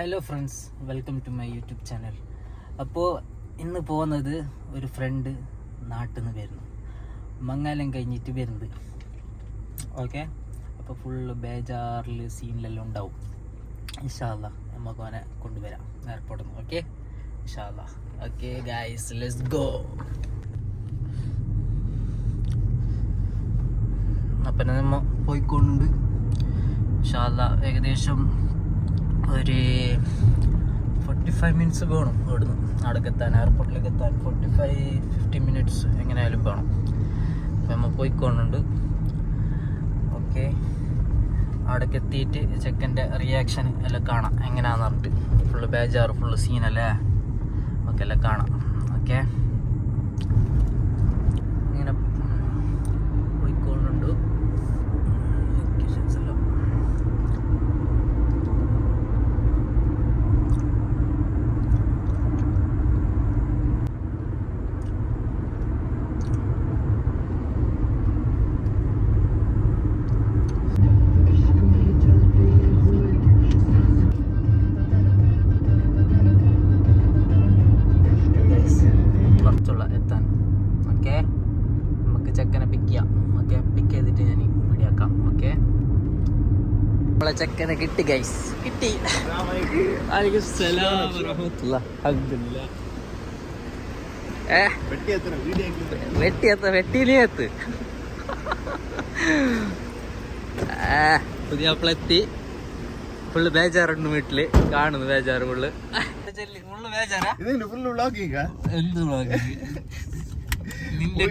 Hello friends welcome to my YouTube channel അപ്പോൾ ഇന്ന് പോകുന്നത് ഒരു ഫ്രണ്ട് നാട്ടിൽ നിന്ന് വരുന്നു. മങ്ങാലം കഴിഞ്ഞിട്ട് വരുന്നത്. ഓക്കെ അപ്പോൾ ഫുള്ള് ബേജാറിൽ സീനിലെല്ലാം ഉണ്ടാവും. ഇഷാല്ല നമുക്ക് അവനെ കൊണ്ടുവരാം. എയർപോർട്ടിൽ നിന്ന് ഓക്കെ ഇഷാല്ല ഓക്കെ ഗായ്സ് ലെറ്റ്സ് ഗോ അപ്പം നമ്മൾ പോയിക്കൊണ്ട്. ഇഷാല്ല ഏകദേശം ഒരു ഫോർട്ടി ഫൈവ് മിനിറ്റ്സ് വേണം ഇവിടുന്ന്. അവിടേക്ക് എത്താൻ എയർപോർട്ടിലേക്ക് എത്താൻ ഫോർട്ടി ഫൈവ് ഫിഫ്റ്റി മിനിറ്റ്സ് എങ്ങനെയായാലും വേണം. നമ്മൾ പോയിക്കൊണ്ടുണ്ട് ഓക്കെ അവിടേക്ക് എത്തിയിട്ട് ചെക്കന്റെ റിയാക്ഷൻ എല്ലാം കാണാം. എങ്ങനെയാണെന്ന് പറഞ്ഞിട്ട്. ഫുള്ള് ബേജാറ് ഫുള്ള് സീനല്ലേ ഓക്കെ എല്ലാം കാണാം. ഓക്കെ നമ്മളെ ചെക്കനെ കിട്ടി ഗൈസ് കിട്ടി. വെട്ടിയെത്ത വെട്ടിയിലെത്ത്. പുതിയ അപ്പളെത്തി ഫുള്ള് ബേജാറുണ്ട് വീട്ടിൽ. കാണുന്നു ബേജാറ് ഫുള്ള്. ഫുള്ള് ബേജാറാ? ഇതിന് ഫുള്ള് വ്ളോഗിങ് എന്ത് vlog? നിന്റെ